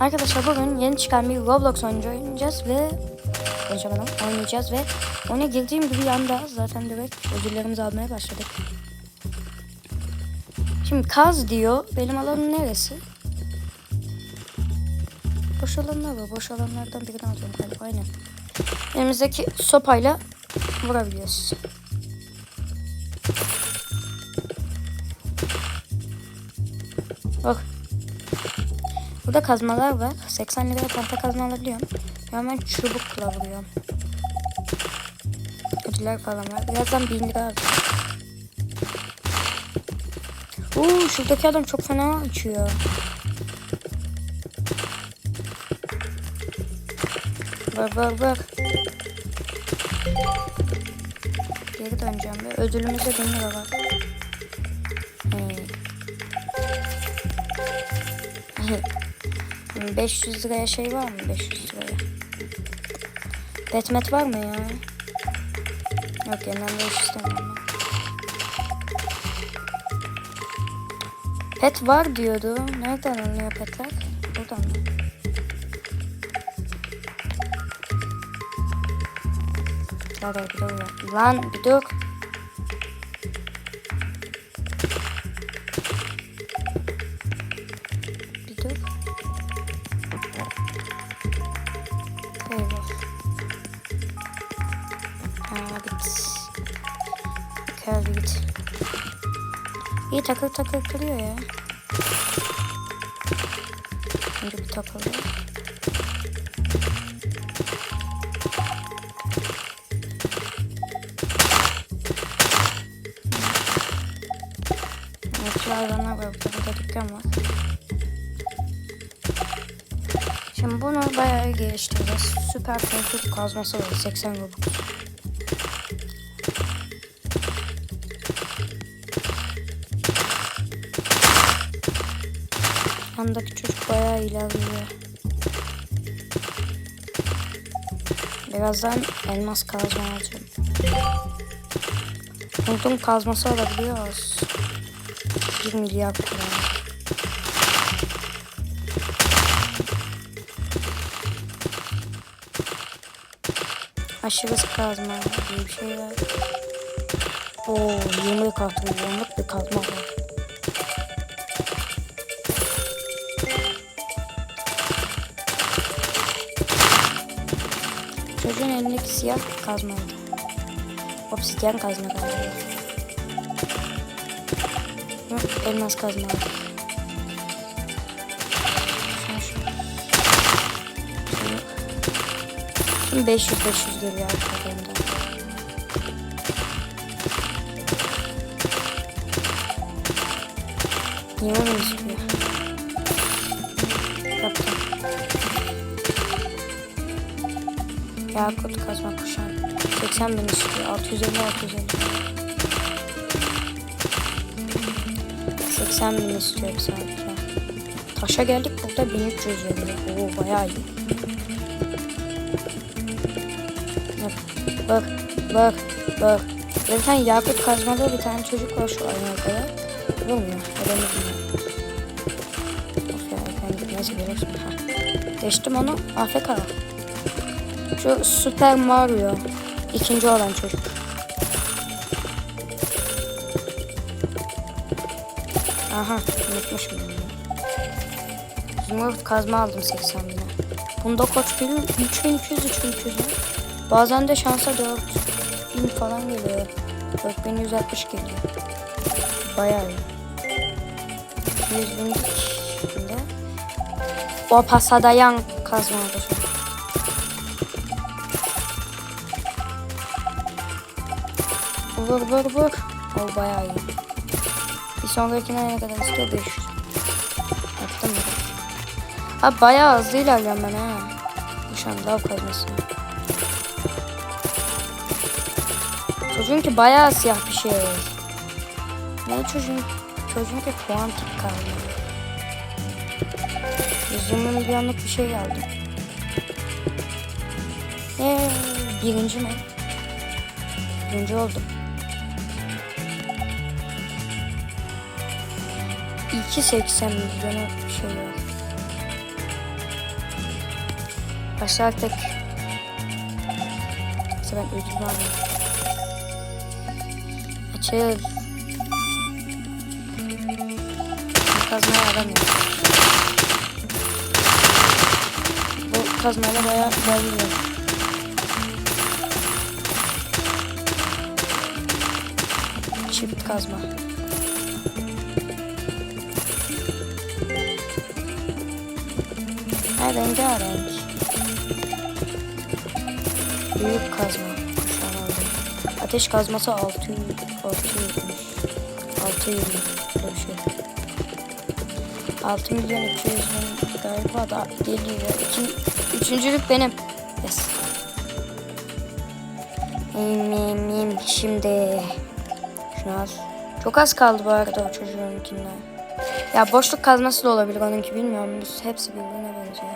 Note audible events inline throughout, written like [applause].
Arkadaşlar bugün yeni çıkan bir Roblox oynayacağız ve konuşamadım oynayacağız ve ona girdiğim gibi yanda zaten direkt ödüllerimizi almaya başladık. Şimdi kaz diyor. Benim alanım neresi? Boş alanlar var. Boş alanlardan birini alıyorum galiba. Aynen. Elimizdeki sopayla vurabiliyoruz. Burada kazmalar var. 80 liraya tahta kazma alabiliyorum. Hemen çubukla vuruyorum. Ödüller falan var. Birazdan 1000 lira alacağım. Oo, şuradaki adam çok fena uçuyor. Bak bak bak. Geri döneceğim ve ödülümüzde 1000 lira var. Hmm. [laughs] 500 liraya şey var mı? 500 liraya. Betmet var mı ya? Yok yeniden 500 istemiyorum. ben. Pet var diyordu. Nereden alınıyor petler? Buradan mı? Lan bir dur. Lan bir dur. İyi takır takır kırıyor ya. Önce bir takıldı. Şu hayvanlar var. Burada da dükkan var. Şimdi bunu bayağı geliştireceğiz. Süper kontur kazması var. 80 Robux. Yandaki çocuk bayağı ilerliyor. Birazdan elmas kazma alacağım. Unutun kazması alabiliyoruz. 1 milyar para. Aşırı kazma diye bir şey var. Oo 20 kartı milyonluk bir kazma var. Çocuğun elindeki siyah kazmaydı. Obsidyen kazma galiba. Yok, elmas kazma aldım. Şuna şu. Şunu. Şimdi 500 500 geliyor arkalarında. Niye onu Yakut kazma kuşan. 80 bin istiyor. 650 650. 80 bin istiyor saatte. Taşa geldik burada 1300 veriyor. Oo bayağı iyi. Bak bak bak bak. Bir tane yakut kazmalı bir tane çocuk var şu aynı arkada. Vurmuyor. Adamı bilmiyor. Of ya ben gitmez görürsün. Ha. Geçtim onu. AFK. Şu Super Mario. ikinci olan çocuk. Aha unutmuşum. bunu. Zümrüt kazma aldım 80 bine. Bunda koç geliyor 3200 3200 mü? Bazen de şansa 4000 falan geliyor. 4160 geliyor. Bayağı iyi. 100 binlik şimdi. O kazma alacağım. Vur vur vur. O bayağı iyi. Bir sonrakine ne kadar istiyor? 500. Yaptım mı? Abi bayağı hızlı ilerliyorum ben ha. Bu şu an lav kazması. Çocuğun ki bayağı siyah bir şey. Ne çocuğun? Çocuğun ki kuantik kaldı. 120 milyonluk bir şey aldım. Eee birinci mi? Birinci oldum. 2.80 milyona şey var. Başlardık. Neyse ben ödül alayım. Açıl. Bu kazmayı alamıyorum. Bu kazmayla bayağı ilerliyor. Çift kazma. Ha rengarenk. Büyük kazma. Aldım. Ateş kazması 600. 600. 600. Böyle şey. 6 milyon 200 bin galiba da geliyor. İkin, üçüncülük benim. Yes. Mim. Şimdi. Şunu al. Çok az kaldı bu arada o çocuğunkinden. Ya boşluk kazması da olabilir onunki bilmiyorum. Biz hepsi birbirine benziyor.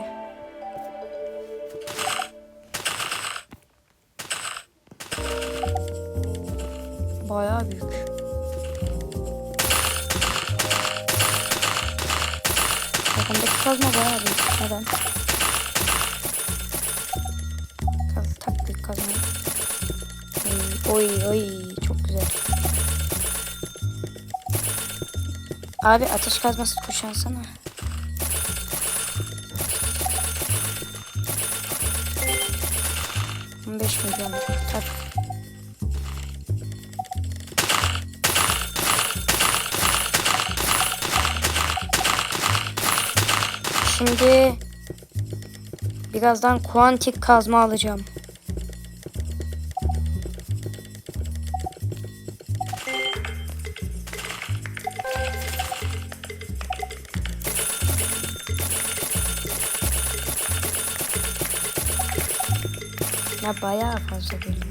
Bayağı büyük. Yakındaki kazma bayağı büyük. Neden? Kaz, tak büyük kazma. Oy oy oy çok güzel. Abi ateş kazması kuşansana. On beş milyon. Tak. Şimdi birazdan kuantik kazma alacağım. Ya bayağı fazla geliyor.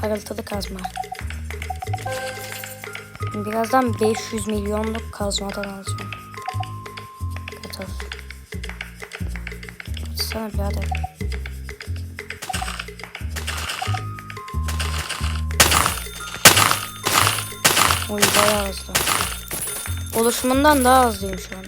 Parıltılı kazma. Birazdan 500 milyonluk kazmadan alacağım. Katıl. Sana birader. Oy bayağı hızlı. Oluşumundan daha hızlıyım şu an.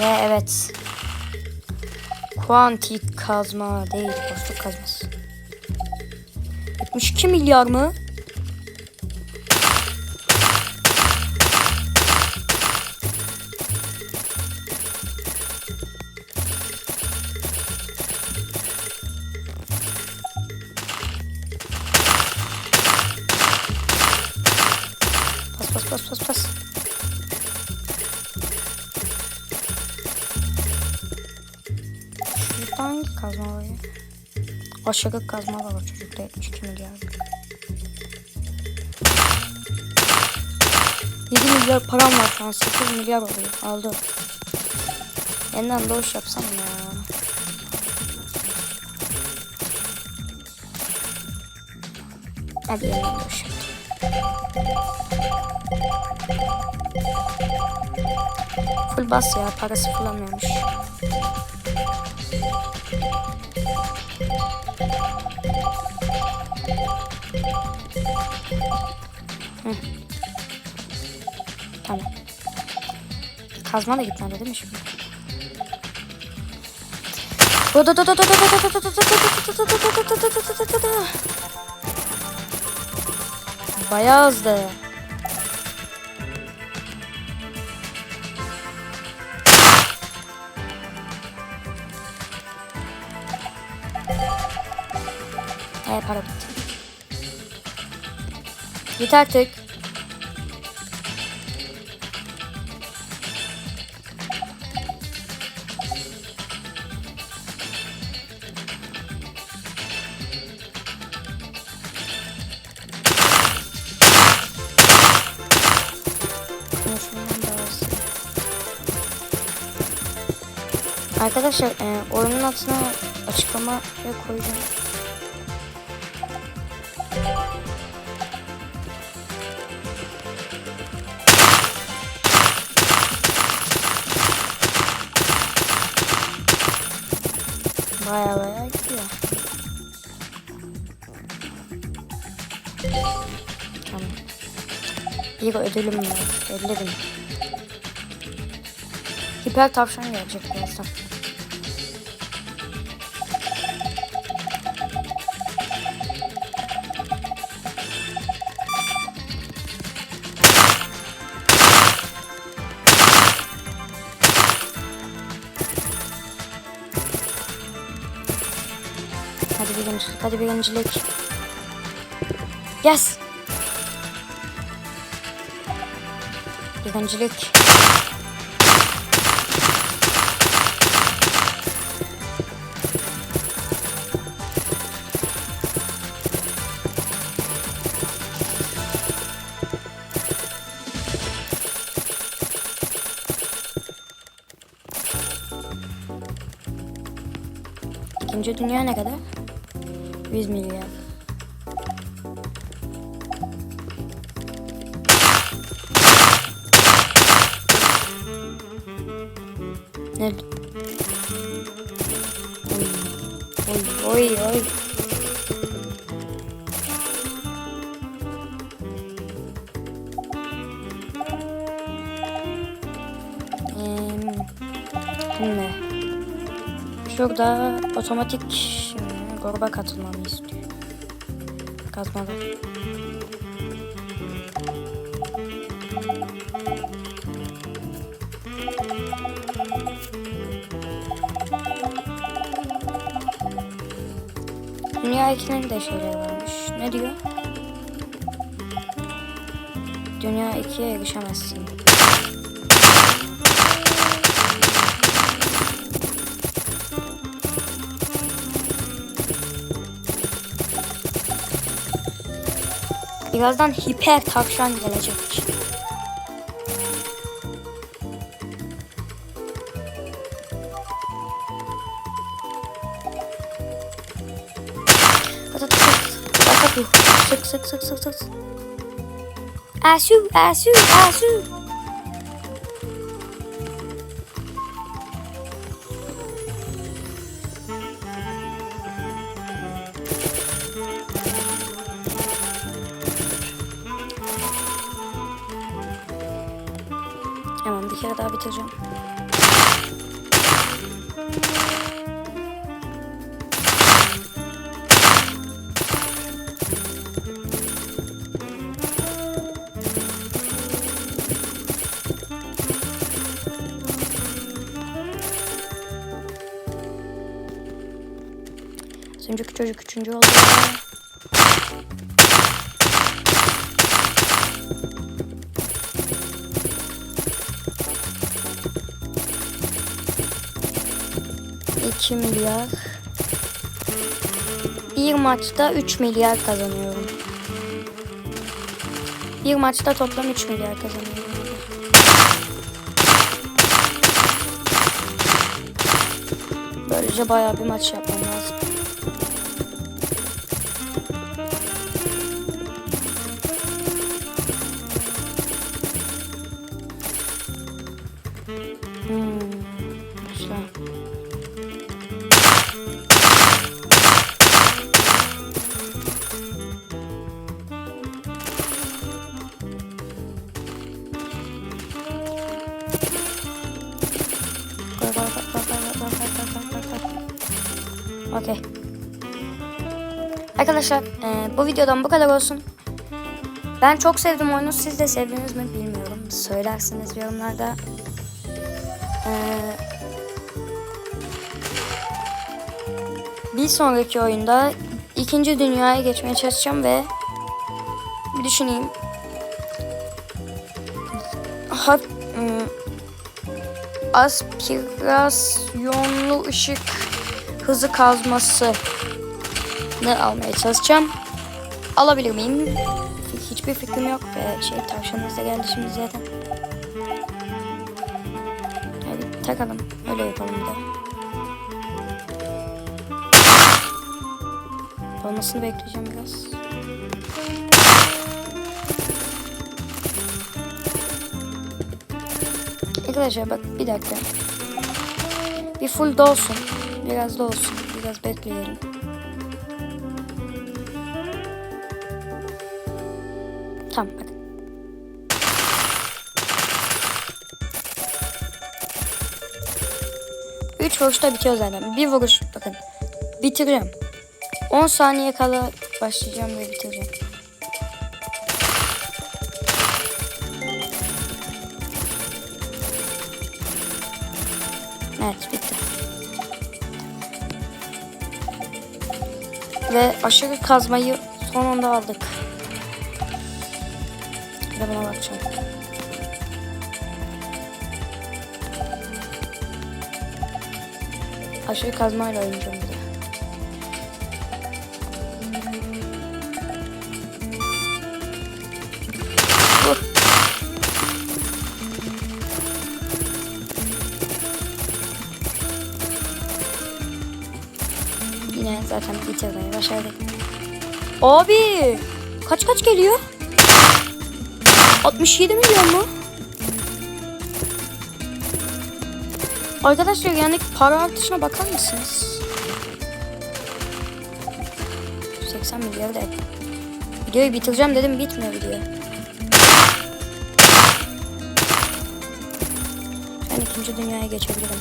Ve evet. Kuantik kazma değil, boşluk kazması. 72 milyar mı? Aşağı kazma var o çocukta 72 milyar. 7 milyar param var şu an 8 milyar oluyor. Aldım. Yeniden doğuş yapsam ya. Hadi yeniden doğuş yaptım. Full bas ya parası fırlamıyormuş. Hı. Kazma da gitmedi değil mi şimdi? Bayağı hızlı. Evet para bitti. Git artık. Arkadaşlar e, oyunun altına açıklama koyacağım. Baya baya gidiyor. Tamam. Bir ödülüm var. 50 bin. Hiper tavşan gelecek birazdan. Hadi bir. Yes. Bir öncülük. İkinci dünya ne kadar? 100 milyar. Ne? Oy oy oy. Şimdi şurada otomatik gruba katılmamı istiyor. Kazmalar. Dünya 2'nin de şeyleri varmış. Ne diyor? Dünya 2'ye erişemezsin. Birazdan hiper tavşan gelecek. Sık sık sık sık sık. Asu asu asu. Tamam bir kere daha bitireceğim. Önceki çocuk üçüncü oldu. İki milyar. Bir maçta 3 milyar kazanıyorum. Bir maçta toplam 3 milyar kazanıyorum. Böylece bayağı bir maç yapmam Arkadaşlar e, bu videodan bu kadar olsun. Ben çok sevdim oyunu. Siz de sevdiniz mi bilmiyorum. Söylersiniz yorumlarda. Ee, bir sonraki oyunda ikinci dünyaya geçmeye çalışacağım ve bir düşüneyim. Ha, ım, aspirasyonlu ışık hızı kazması tavşanı almaya çalışacağım. Alabilir miyim? Hiçbir fikrim yok ve şey tavşanımız da geldi şimdi zaten. Hadi takalım. Öyle yapalım bir de. Olmasını bekleyeceğim biraz. Arkadaşlar bak bir dakika. Bir full dolsun. Biraz dolsun. Biraz bekleyelim. 3 vuruşta bitiyor zaten. Bir vuruş bakın. Bitiriyorum. 10 saniye kala başlayacağım ve bitireceğim. Evet bitti. Ve aşırı kazmayı son anda aldık. Bir de buna bakacağım. Aşırı kazmayla oynayacağım bir de. Yine zaten bitirmeyi başardık. Abi kaç kaç geliyor? 67 milyon mu? Arkadaşlar yani para artışına bakar mısınız? 80 milyar da Videoyu bitireceğim dedim bitmiyor video. Ben ikinci dünyaya geçebilirim.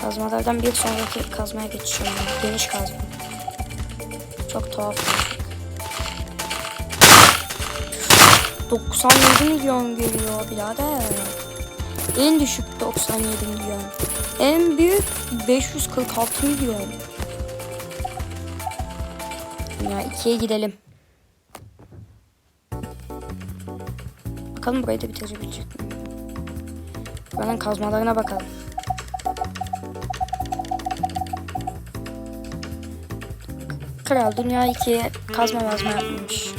Kazmalardan bir sonraki kazmaya geçiyorum. Geniş kazma. Çok tuhaf. 97 milyon geliyor birader. En düşük 97 milyon. En büyük 546 milyon. Ya ikiye gidelim. Bakalım burayı da bitirebilecek mi? Buranın kazmalarına bakalım. Kral Dünya 2'ye kazma mazma yapmış.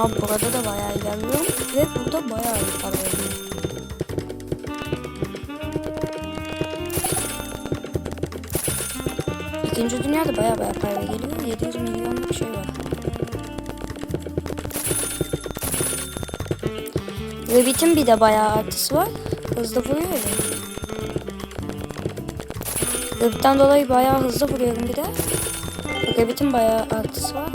Abi burada da bayağı ilerliyorum ve burada bayağı iyi para veriyor. İkinci dünyada bayağı bayağı para geliyor. 700 milyonluk şey var. Rabbit'in bir de bayağı artısı var. Hızlı vuruyor öyle. Rabbit'ten dolayı bayağı hızlı vuruyorum bir de. Rabbit'in bayağı artısı var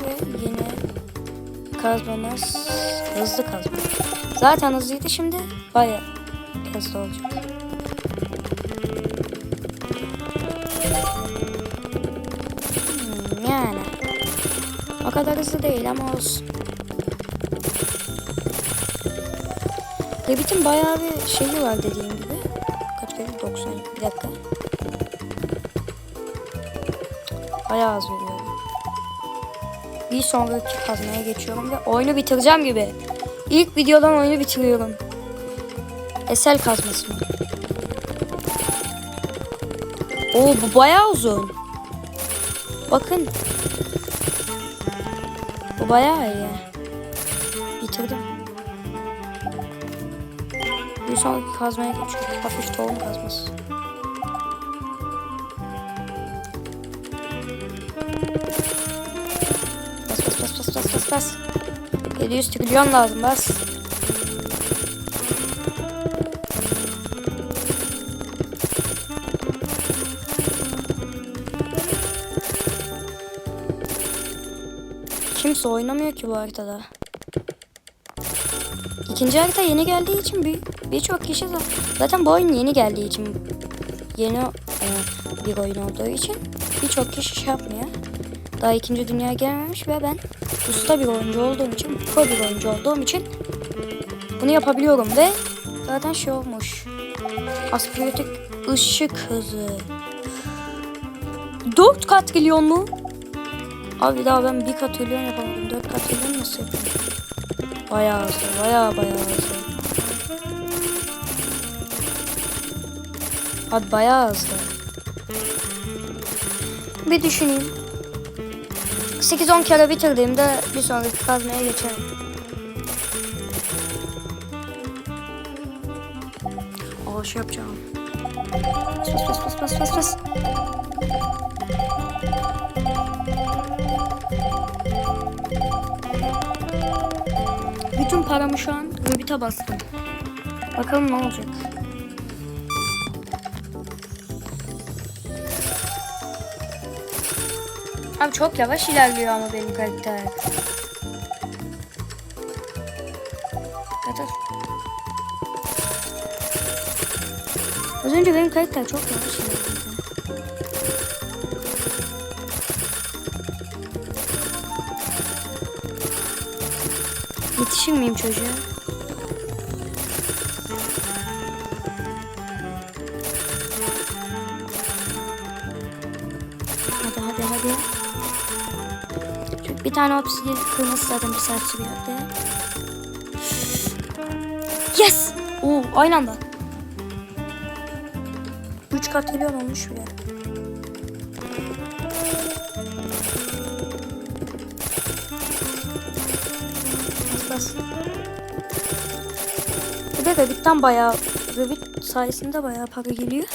kazmamız hızlı kazma. Zaten hızlıydı şimdi bayağı hızlı olacak. Hmm, yani o kadar hızlı değil ama olsun. Rabbit'in bayağı bir şeyi var dediğim gibi. Kaç kere? 90. Bir dakika. Bayağı az veriyor. Bir sonraki kazmaya geçiyorum ve oyunu bitireceğim gibi. İlk videodan oyunu bitiriyorum. Esel kazması? Oo bu bayağı uzun. Bakın. Bu bayağı iyi. Bitirdim. Bir sonraki kazmaya geçiyorum. Hafif tohum kazması. Bas bas bas bas. 700 trilyon lazım bas. Kimse oynamıyor ki bu haritada. İkinci harita yeni geldiği için bir birçok kişi za- zaten bu oyun yeni geldiği için yeni e, bir oyun olduğu için birçok kişi şey yapmıyor. Daha ikinci dünya gelmemiş ve ben usta bir oyuncu olduğum için, pro bir oyuncu olduğum için bunu yapabiliyorum ve zaten şey olmuş. Aspirotik ışık hızı. 4 kat trilyon mu? Abi daha ben bir kat trilyon yapamadım. 4 kat trilyon nasıl? Bayağı hızlı, bayağı bayağı hızlı. Abi bayağı hızlı. Bir düşüneyim. 8-10 kere bitirdiğimde bir sonraki kazmaya geçerim. O şey yapacağım. Bas bas bas bas bas bas. Bütün paramı şu an Rabbit'e bastım. Bakalım ne olacak. Çok yavaş ilerliyor ama benim karakter. Az önce benim karakter çok yavaş ilerliyordu. Yetişir miyim çocuğa? Tane obsidian kırması zaten bir saat sürüyor. Hadi. Yes! Oo, aynı anda. 3 katrilyon olmuş bir yer. Bas. Bir de Rabbit'ten bayağı, Rabbit sayesinde bayağı para geliyor.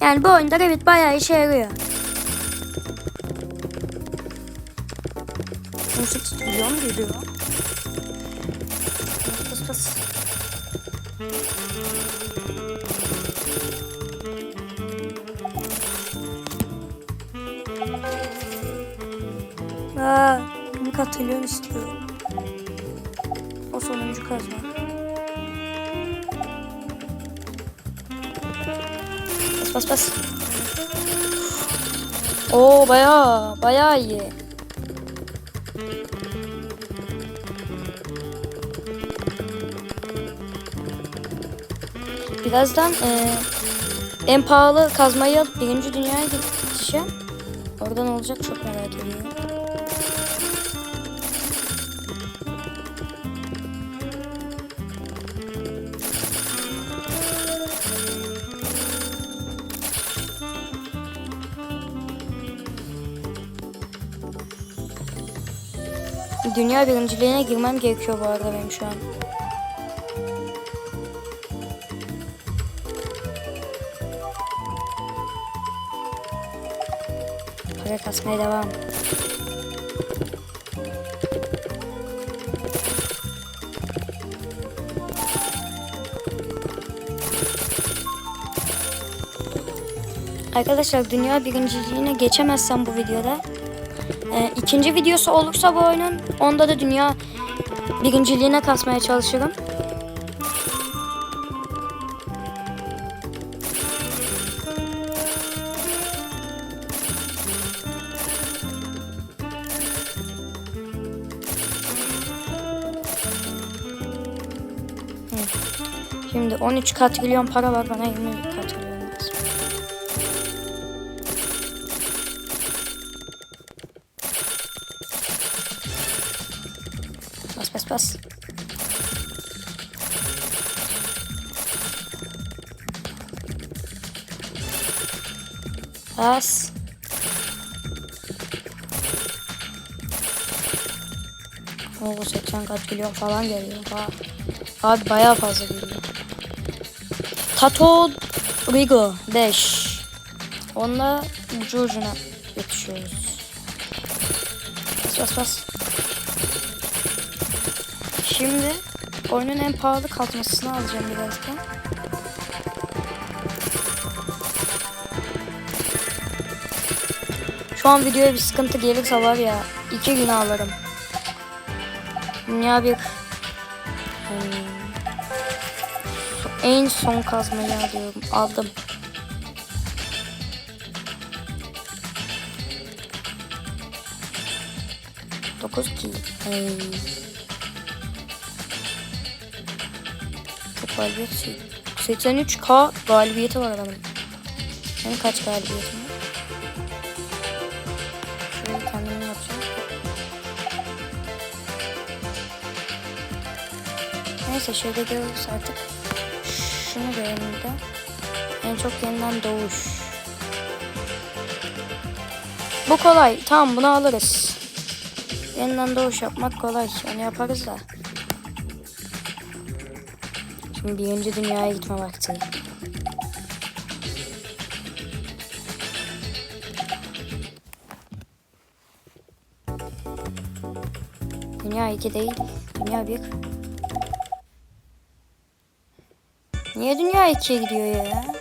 Yani bu oyunda Rabbit bayağı işe yarıyor. 18 trilyon geliyor. Bas bas bas. Aa, bir katrilyon istiyor. O sonuncu kazma. Bas bas bas. Oo bayağı bayağı iyi. Birazdan eee, en pahalı kazmayı alıp birinci dünyaya gideceğim. Orada ne olacak çok merak ediyorum. Dünya birinciliğine girmem gerekiyor bu arada benim şu an. Kasmaya devam. Arkadaşlar dünya birinciliğine geçemezsem bu videoda ee, ikinci videosu olursa bu oyunun onda da dünya birinciliğine kasmaya çalışırım. Şimdi 13 katrilyon para var bana 20 katrilyon lazım. Bas bas bas. Bas. Oo 80 katrilyon falan geliyor. Abi bayağı fazla geliyor. Tato Rigo 5. Onunla ucu ucuna yetişiyoruz. Bas bas bas. Şimdi oyunun en pahalı kalkmasını alacağım birazdan. Şu an videoya bir sıkıntı gelirse var ya iki gün alırım. Dünya bir en son kazmayı alıyorum. Aldım. Dokuz ki. Hey. Çok galibiyet şey. 83k galibiyeti var adamın. Benim kaç galibiyetim var? Şöyle kendimi yapacağım. Neyse şöyle görürüz artık. Çok yeniden doğuş. Bu kolay. Tamam bunu alırız. Yeniden doğuş yapmak kolay. Onu yaparız da. Şimdi birinci dünyaya gitme vakti. Dünya 2 değil. Dünya 1. Niye dünya 2'ye gidiyor ya?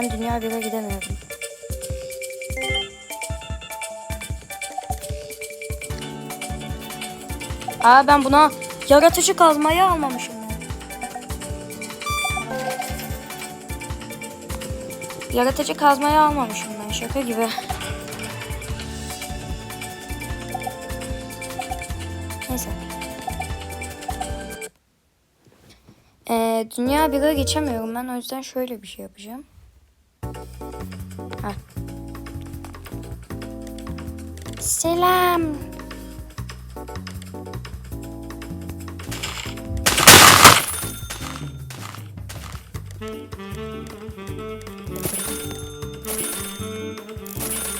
Ben dünya 1'e gidemiyorum. Aa ben buna yaratıcı kazmayı almamışım. ya. Yaratıcı kazmayı almamışım ben şaka gibi. Neyse. Ee, dünya 1'e geçemiyorum ben o yüzden şöyle bir şey yapacağım. Selam.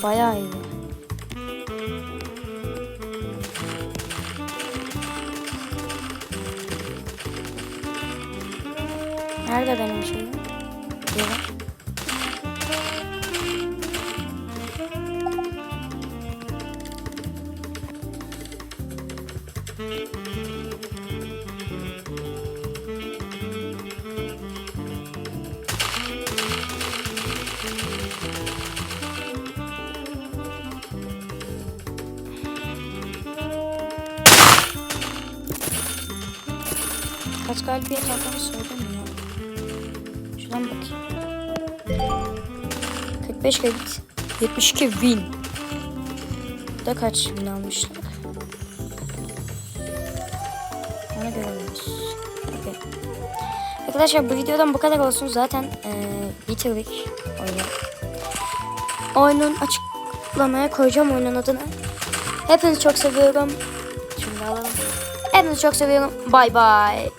Bayağı iyi. Nerede benim şeyim? Yerim. Kaç galibiyet aldığını söylemiyor. Şuradan bakayım. 45 galibiyet. 72 win. Da kaç win almıştık? Arkadaşlar bu videodan bu kadar olsun. Zaten eee bitirdik oyunu. Oyunun açıklamaya koyacağım oyunun adını. Hepinizi çok seviyorum. Şimdi alalım. Hepinizi çok seviyorum. Bay bay.